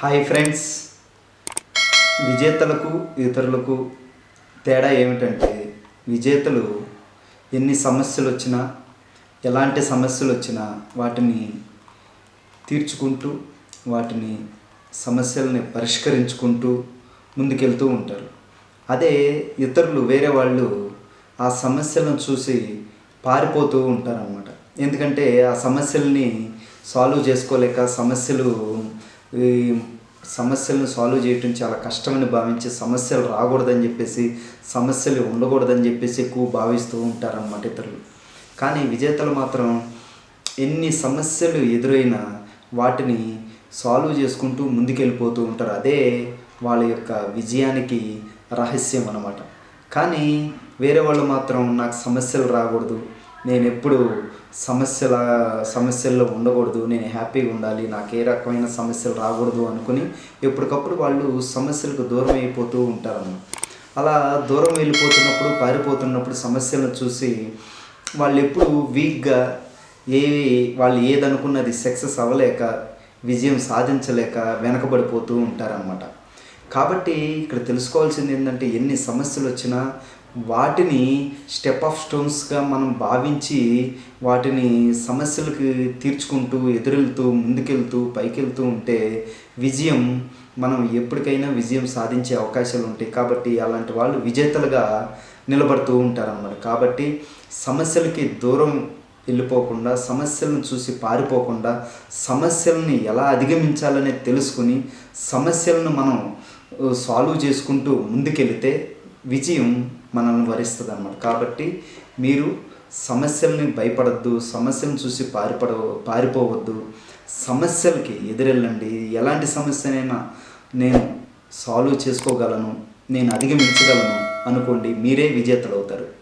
Hi friends విజేతలకు ఇతరులకు తేడా ఏమిటంటే విజేతలు ఎన్ని సమస్యలు వచ్చినా ఎలాంటి సమస్యలు వచ్చినా వాటిని తీర్చుకుంటూ వాటిని సమస్యల్ని పరిష్కరించుకుంటూ ముందుకెళ్తూ ఉంటారు. అదే ఇతరులు వేరే వాళ్ళు ఆ సమస్యలను చూసి పారిపోతూ ఉంటారన్నమాట. ఎందుకంటే ఆ సమస్యల్ని సాల్వ్ చేసుకోలేక సమస్యలు ఈ సమస్యలను సాల్వ్ చేయటం చాలా కష్టమని భావించి సమస్యలు రాకూడదని చెప్పేసి సమస్యలు ఉండకూడదని చెప్పేసి ఎక్కువ భావిస్తూ ఉంటారన్నమాట ఇతరులు. కానీ విజేతలు మాత్రం ఎన్ని సమస్యలు ఎదురైనా వాటిని సాల్వ్ చేసుకుంటూ ముందుకెళ్ళిపోతూ ఉంటారు. అదే వాళ్ళ యొక్క విజయానికి రహస్యం అన్నమాట. కానీ వేరే వాళ్ళు మాత్రం నాకు సమస్యలు రాకూడదు నేను ఎప్పుడు సమస్యల సమస్యల్లో ఉండకూడదు నేను హ్యాపీగా ఉండాలి నాకు ఏ రకమైన సమస్యలు రాకూడదు అనుకుని ఎప్పటికప్పుడు వాళ్ళు సమస్యలకు దూరం అయిపోతూ ఉంటారు అలా దూరం వెళ్ళిపోతున్నప్పుడు పారిపోతున్నప్పుడు సమస్యలను చూసి వాళ్ళు ఎప్పుడు వీక్గా ఏ వాళ్ళు ఏదనుకున్నది సక్సెస్ అవ్వలేక విజయం సాధించలేక వెనకబడిపోతూ ఉంటారన్నమాట. కాబట్టి ఇక్కడ తెలుసుకోవాల్సింది ఏంటంటే ఎన్ని సమస్యలు వచ్చినా వాటిని స్టెప్ ఆఫ్ స్టోన్స్గా మనం భావించి వాటిని సమస్యలకు తీర్చుకుంటూ ఎదురెళ్తూ ముందుకెళ్తూ పైకెళ్తూ ఉంటే విజయం మనం ఎప్పటికైనా విజయం సాధించే అవకాశాలు ఉంటాయి. కాబట్టి అలాంటి వాళ్ళు విజేతలుగా నిలబడుతూ ఉంటారన్నమాట. కాబట్టి సమస్యలకి దూరం వెళ్ళిపోకుండా సమస్యలను చూసి పారిపోకుండా సమస్యలని ఎలా అధిగమించాలనేది తెలుసుకుని సమస్యలను మనం సాల్వ్ చేసుకుంటూ ముందుకెళితే విజయం మనల్ని వరిస్తుంది అన్నమాట కాబట్టి మీరు సమస్యల్ని భయపడద్దు సమస్యలను చూసి పారిపడ పారిపోవద్దు. సమస్యలకి ఎదురెళ్ళండి. ఎలాంటి సమస్యనైనా నేను సాల్వ్ చేసుకోగలను నేను అధిగమించగలను అనుకోండి మీరే విజేతలు అవుతారు